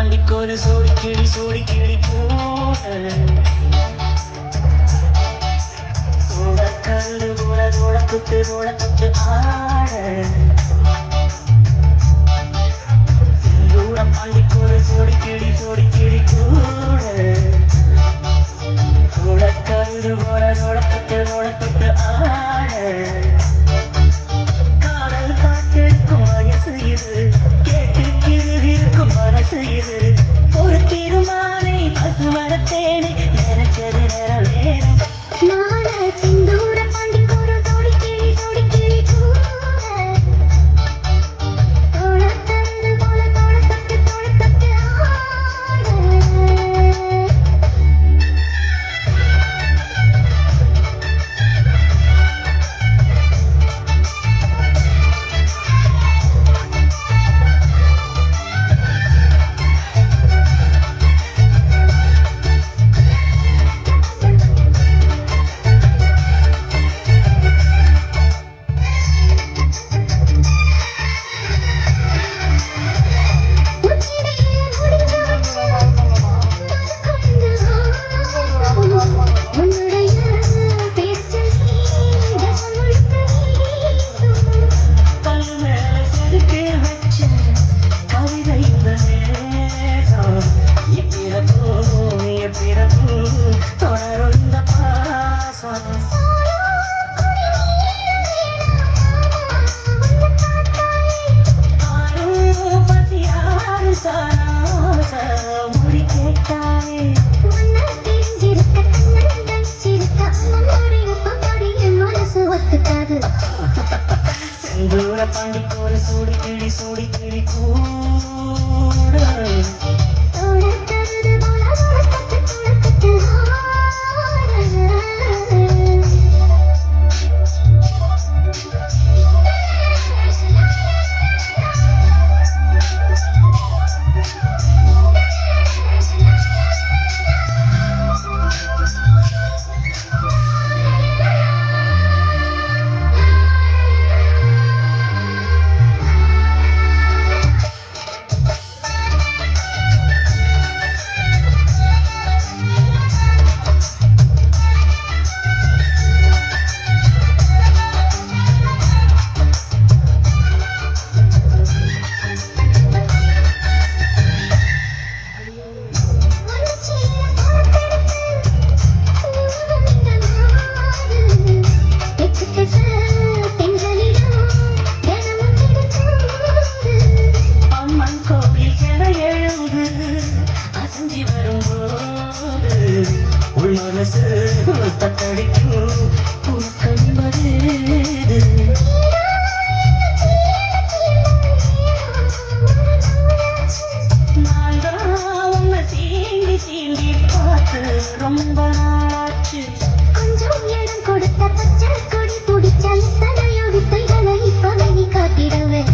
தாண்டிக்கு ஒரு சோடி கிளி சோடி கிளி போட கல்லு கூட தோட குத்து தோட குத்து ஆட. தூரம் தாண்டிக்கு ஒரு சோடி கிளி சோடி தூர பாண்டி போல சூடி கிளி சூடி கிளி கூட. மனசு தத்தடிக்கும் ரொம்ப நாளாச்சு. கொஞ்சம் இடம் கொடுத்த பச்சை கொடி பிடிச்சால் சதயோகித்தைகளை பதவி காட்டிடுவேன்